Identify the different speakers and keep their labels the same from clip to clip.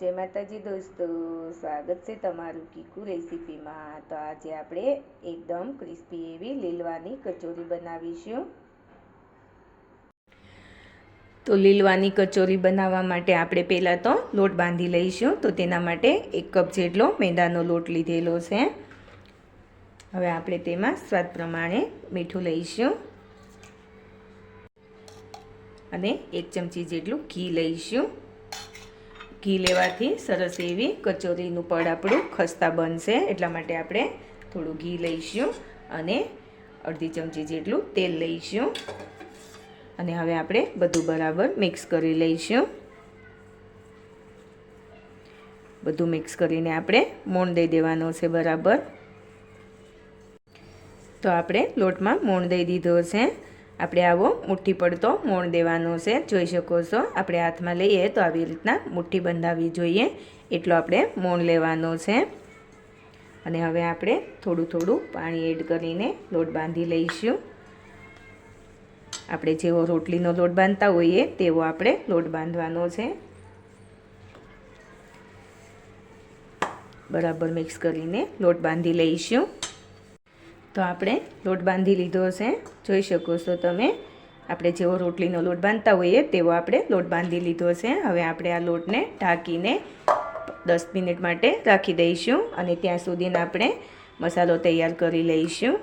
Speaker 1: જય માતાજી દોસ્તો, સ્વાગત છે તમારું કીકુ રેસીપીમાં. તો આજે આપણે એકદમ ક્રિસ્પી એવી લીલવાની કચોરી બનાવીશું. તો લીલવાની કચોરી બનાવવા માટે આપણે પહેલાં તો લોટ બાંધી લઈશું. તો તેના માટે એક કપ જેટલો મેંદાનો લોટ લીધેલો છે. હવે આપણે તેમાં સ્વાદ પ્રમાણે મીઠું લઈશું. અને એક ચમચી જેટલું ઘી લઈશું. ઘી લેવાથી સરસ એવી કચોરીનું પડ આપણું ખસ્તા બનશે. એટલા માટે આપણે થોડું ઘી લઈશું અને અડધી ચમચી જેટલું તેલ લઈશું. અને હવે આપણે બધું બરાબર મિક્સ કરી લઈશું. બધું મિક્સ કરીને આપણે મોણ દઈ દેવાનો છે બરાબર. તો આપણે લોટમાં મોણ દઈ દીધો છે. આપણે આવો મુઠ્ઠી પડતો મોણ દેવાનો છે, જોઈ શકો છો. આપણે હાથમાં લઈએ તો આવી રીતના મુઠ્ઠી બંધાવી જોઈએ. એટલો આપણે મોણ લેવાનો છે. અને હવે આપણે થોડું થોડું પાણી એડ કરીને લોટ બાંધી લઈશું. આપણે જેવો રોટલીનો લોટ બાંધતા હોઈએ તેવો આપણે લોટ બાંધવાનો છે. બરાબર મિક્સ કરીને લોટ બાંધી લઈશું. તો આપણે લોટ બાંધી લીધો છે જોઈ શકો છો તમે. આપણે જેવો રોટલીનો લોટ બાંધતા હોઈએ તેવો આપણે લોટ બાંધી લીધો છે હવે આપણે આ લોટને ઢાંકીને દસ મિનિટ માટે રાખી દઈશું અને ત્યાં સુધીને આપણે મસાલો તૈયાર કરી લઈશું.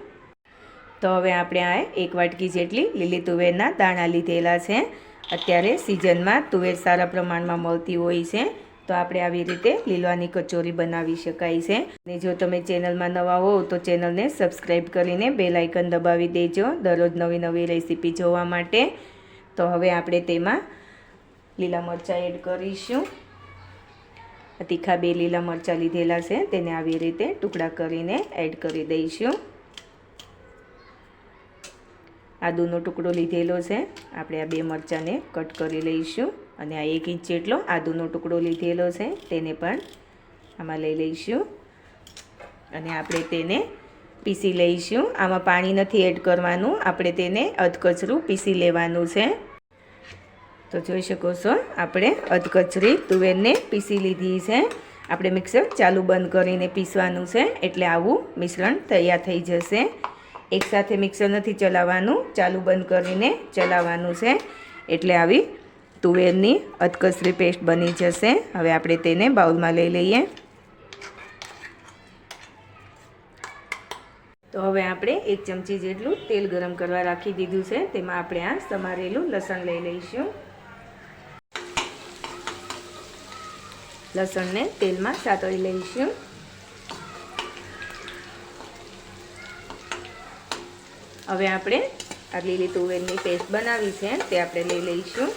Speaker 1: તો હવે આપણે આ એક વાટકી જેટલી લીલી તુવેરના દાણા લીધેલા છે. અત્યારે સિઝનમાં તુવેર સારા પ્રમાણમાં મળતી હોય છે. તો આપણે આવી રીતે લીલવાની કચોરી બનાવી શકાય છે. અને જો તમે ચેનલમાં નવા હો તો ચેનલને સબસ્ક્રાઈબ કરીને બે લાઇકન દબાવી દેજો દરરોજ નવી નવી રેસીપી જોવા માટે. તો હવે આપણે તેમાં લીલા મરચાં એડ કરીશું. તીખા બે લીલા મરચાં લીધેલા છે તેને આવી રીતે ટુકડા કરીને એડ કરી દઈશું. આદુનો ટુકડો લીધેલો છે. આપણે આ બે મરચાંને કટ કરી લઈશું અને આ એક ઇંચ જેટલો આદુનો ટુકડો લીધેલો છે. તેને પણ આમાં લઈ લઈશું અને આપણે તેને પીસી લઈશું. આમાં પાણી નથી એડ કરવાનું. આપણે તેને અધકચરું પીસી લેવાનું છે. તો જોઈ શકો છો, આપણે અધકચરી તુવેરને પીસી લીધી છે. આપણે મિક્સર ચાલુ બંધ કરીને પીસવાનું છે. એટલે આવું મિશ્રણ તૈયાર થઈ જશે. એકસાથે મિક્સર નથી ચલાવવાનું. ચાલુ બંધ કરીને ચલાવવાનું છે. એટલે આવી તુવેરની અધકચરી પેસ્ટ બની જશે. હવે આપણે તેને બાઉલમાં લઈ લઈએ. તો હવે આપણે એક ચમચી જેટલું તેલ ગરમ કરવા રાખી દીધું છે. તેમાં આપણે આ સમારેલું લસણ લઈ લઈશું. લસણને તેલમાં સાતળી લઈશું. હવે આપણે આ લીલી તુવેરની પેસ્ટ બનાવી છે તે આપણે લઈ લઈશું.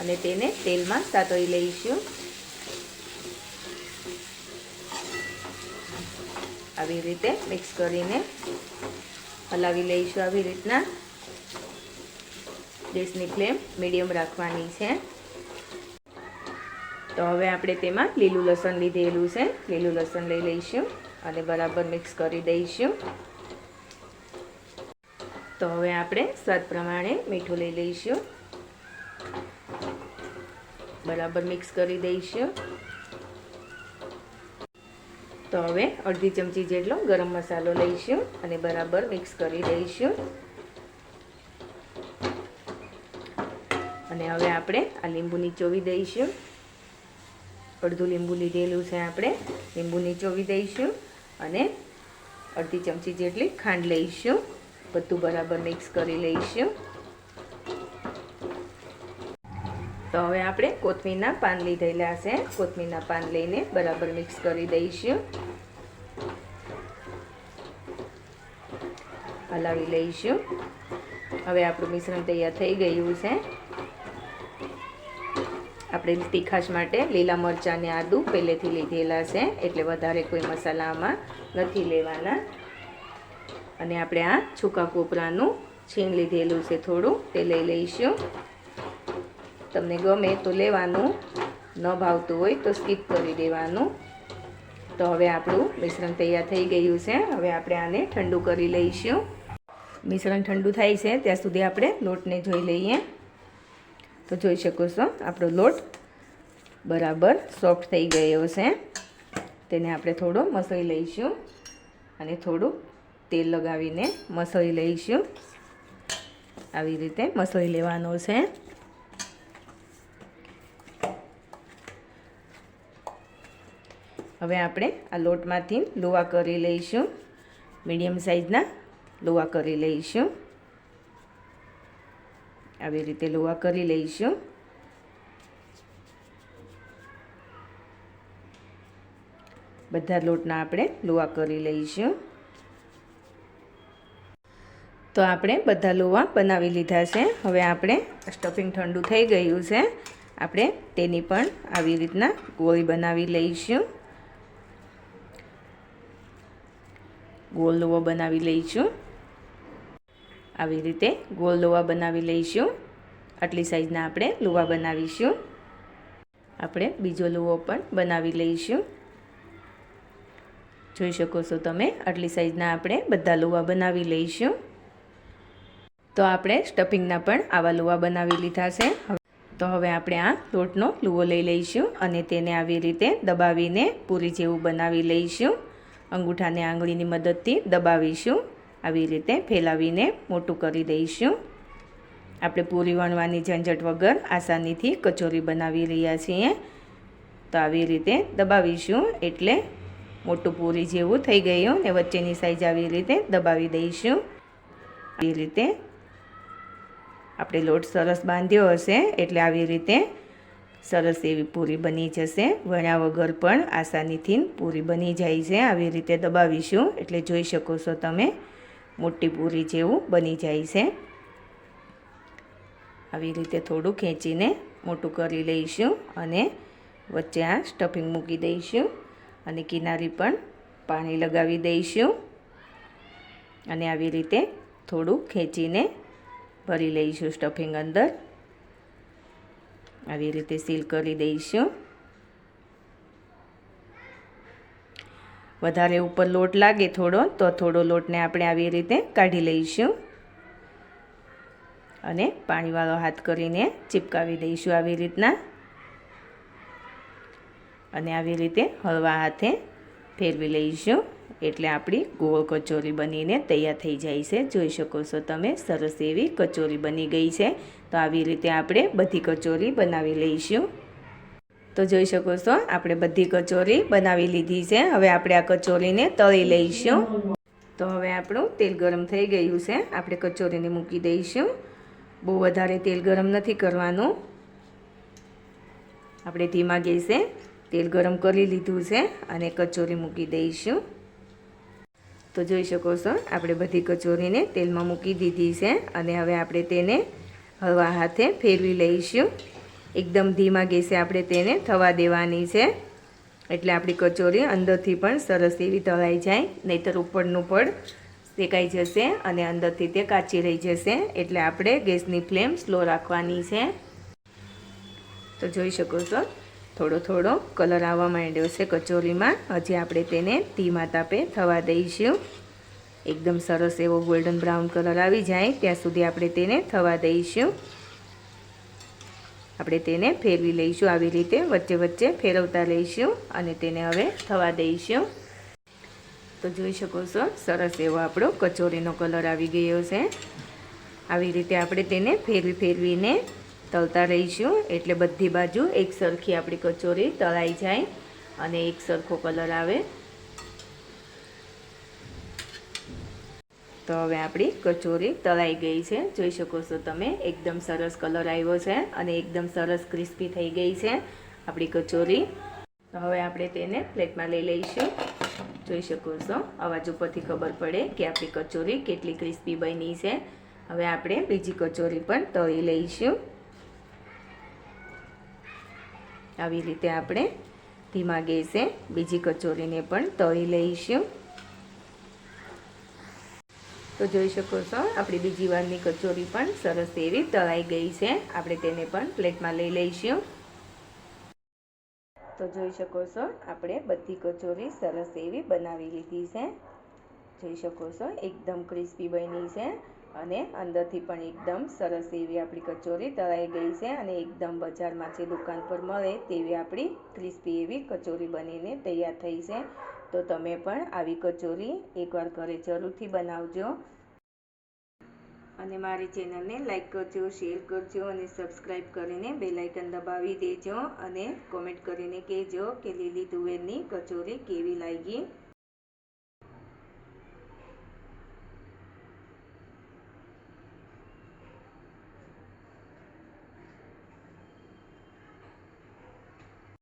Speaker 1: અને તેને તેલમાં સાતોઈ લઈશું. આવી રીતે મિક્સ કરીને હલાવી લઈશું આવી રીતના. ગેસની ફ્લેમ મીડિયમ રાખવાની છે. તો હવે આપણે તેમાં લીલું લસણ લીધેલું છે. લીલું લસણ લઈ લઈશું અને બરાબર મિક્સ કરી દઈશું. તો હવે આપણે સ્વાદ પ્રમાણે મીઠું લઈ લઈશું. બરાબર મિક્સ કરી દઈશું. તો હવે અડધી ચમચી જેટલો ગરમ મસાલો લઈશું અને બરાબર મિક્સ કરી દઈશું. અને હવે આપણે આ લીંબુ નીચોવી દઈશું. અડધું લીંબુ લીધેલું છે આપણે. લીંબુ નીચોવી દઈશું અને અડધી ચમચી જેટલી ખાંડ લઈશું. બધું બરાબર મિક્સ કરી લઈશું. તો હવે આપણે કોથમીરના પાન લીધેલા છે. કોથમીરના પાન લઈને બરાબર મિક્સ કરી દઈશું. હલાવી લઈશું. હવે આપણું મિશ્રણ તૈયાર થઈ ગયું છે. આપણે તીખાશ માટે લીલા મરચાં ને આદું પહેલેથી લીધેલા છે. એટલે વધારે કોઈ મસાલામાં નથી લેવાના. અને આપણે આ છૂકા કોપરાનું છીણ લીધેલું છે થોડું, તે લઈ લઈશું. તમને ગમે તો લેવાનું, ન ભાવતું હોય તો સ્કીપ કરી દેવાનું. તો હવે આપણું મિશ્રણ તૈયાર થઈ ગયું છે. હવે આપણે આને ઠંડુ કરી લઈશું. મિશ્રણ ઠંડુ થાય છે, ત્યાં સુધી આપણે લોટને જોઈ લઈએ. તો જોઈ શકો છો, આપણો લોટ બરાબર સોફ્ટ થઈ ગયો છે. તેને આપણે થોડો મસળી લઈશું અને થોડું તેલ લગાવીને મસળી લઈશું. આવી રીતે મસળી લેવાનો છે. હવે આપણે આ લોટમાંથી લોવા કરી લઈશું. મીડિયમ સાઈઝના લોવા કરી લઈશું. આવી રીતે લોવા કરી લઈશું. બધા લોટના આપણે લોવા કરી લઈશું. તો આપણે બધા લોવા બનાવી લીધા છે. હવે આપણે સ્ટફિંગ ઠંડુ થઈ ગયું છે. આપણે તેની પણ આવી રીતના ગોળી બનાવી લઈશું. ગોળ લોવો બનાવી લઈશું. આવી રીતે ગોળ લોવા બનાવી લઈશું. આટલી સાઈઝના આપણે લોવા બનાવીશું. આપણે બીજો લોવો પણ બનાવી લઈશું. જોઈ શકો છો તમે, આટલી સાઈઝના આપણે બધા લોવા બનાવી લઈશું. તો આપણે સ્ટફિંગના પણ આવા લુવા બનાવી લીધા છે. તો હવે આપણે આ લોટનો લુવો લઈ લઈશું અને તેને આવી રીતે દબાવીને પૂરી જેવું બનાવી લઈશું. અંગૂઠાને આંગળીની મદદથી દબાવીશું. આવી રીતે ફેલાવીને મોટું કરી દઈશું. આપણે પૂરી વણવાની ઝંઝટ વગર આસાનીથી કચોરી બનાવી રહ્યા છીએ. તો આવી રીતે દબાવીશું એટલે મોટું પૂરી જેવું થઈ ગયું ને વચ્ચેની સાઈઝ આવી રીતે દબાવી દઈશું. આવી રીતે આપણે લોટ સરસ બાંધ્યો હશે એટલે આવી રીતે સરસ એવી પૂરી બની જશે. વણ્યા વગર પણ આસાનીથી પૂરી બની જાય છે. આવી રીતે દબાવીશું એટલે જોઈ શકો છો તમે, મોટી પૂરી જેવું બની જાય છે. આવી રીતે થોડું ખેંચીને મોટું કરી લઈશું અને વચ્ચે આ સ્ટફિંગ મૂકી દઈશું અને કિનારી પણ પાણી લગાવી દઈશું. અને આવી રીતે થોડું ખેંચીને ભરી લઈશું સ્ટફિંગ અંદર. આવી રીતે સીલ કરી દઈશું. વધારે ઉપર લોટ લાગે થોડો, તો થોડો લોટને આપણે આવી રીતે કાઢી લઈશું. અને પાણીવાળો હાથ કરીને ચીપકાવી દઈશું આવી રીતના. અને આવી રીતે હળવા હાથે ફેરવી લઈશું. એટલે આપણી ગોળ કચોરી બનીને તૈયાર થઈ જાય છે. જોઈ શકો છો તમે, સરસ એવી કચોરી બની ગઈ છે. તો આવી રીતે આપણે બધી કચોરી બનાવી લઈશું. તો જોઈ શકો છો, આપણે બધી કચોરી બનાવી લીધી છે. હવે આપણે આ કચોરીને તળી લઈશું. તો હવે આપણું તેલ ગરમ થઈ ગયું છે. આપણે કચોરીને મૂકી દઈશું. બહુ વધારે તેલ ગરમ નથી કરવાનું. આપણે ધીમા ગેસે તેલ ગરમ કરી લીધું છે અને કચોરી મૂકી દઈશું. તો જોઈ શકો છો, આપણે બધી કચોરીને તેલમાં મૂકી દીધી છે અને હવે આપણે તેને હવા હાથે ફેરવી લઈશું. એકદમ ધીમા ગેસે આપણે તેને થવા દેવાની છે. એટલે આપણી કચોરી અંદરથી પણ સરસ એવી તળાઈ જાય, નહીતર ઉપરનું પણ શેકાઈ જશે અને અંદરથી તે કાચી રહી જશે. એટલે આપણે ગેસની ફ્લેમ સ્લો રાખવાની છે. તો જોઈ શકો છો થોડો થોડો કલર આવવા માંડ્યો છે કચોરીમાં. હજી આપણે તેને ધીમા તાપે થવા દઈશું. એકદમ સરસ એવો ગોલ્ડન બ્રાઉન કલર આવી જાય. ત્યાં સુધી આપણે તેને થવા દઈશું. આપણે તેને ફેરવી લઈશું, આવી રીતે વચ્ચે વચ્ચે ફેરવતા લઈશું અને તેને હવે થવા દઈશું. તો જોઈ શકો છો, સરસ એવો આપણો કચોરીનો કલર આવી ગયો છે. આવી રીતે આપણે તેને ફેરવી ફેરવીને તળતા રહીશું. એટલે બધી બાજુ એક સરખી આપણી કચોરી તળાઈ જાય અને એક સરખો કલર આવે. તો હવે આપણી કચોરી તળાઈ ગઈ છે. જોઈ શકો છો તમે, એકદમ સરસ કલર આવ્યો છે અને એકદમ સરસ ક્રિસ્પી થઈ ગઈ છે આપણી કચોરી. તો હવે આપણે તેને પ્લેટમાં લઈ લઈશું. જોઈ શકો છો, અવાજ ઉપરથી ખબર પડે કે આપણી કચોરી કેટલી ક્રિસ્પી બની છે. હવે આપણે બીજી કચોરી પણ તળી લઈશું. આવી રીતે આપણે ધીમા ગેસે બીજી કચોરીને પણ તળી લઈશું. તો જોઈ શકો છો, આપણી બીજી વારની કચોરી પણ સરસ એવી તળાઈ ગઈ છે. આપણે તેને પણ પ્લેટમાં લઈ લઈશું. તો જોઈ શકો છો, આપણે બધી કચોરી સરસ એવી બનાવી લીધી છે. જોઈ શકો છો, એકદમ ક્રિસ્પી બની છે. અને અંદરથી પણ એકદમ સરસ એવી આપણી કચોરી તળાઈ ગઈ છે અને એકદમ બજારમાં જે દુકાન પર મળે તેવી આપણી ક્રિસ્પી એવી કચોરી બનીને તૈયાર થઈ છે. તો તમે પણ આવી કચોરી એકવાર ઘરે જરૂરથી બનાવજો. અને મારી ચેનલને લાઇક કરજો, શેર કરજો અને સબસ્ક્રાઈબ કરીને બે લાઇકન દબાવી દેજો અને કોમેન્ટ કરીને કહેજો કે લીલી તુવેરની કચોરી કેવી લાગી.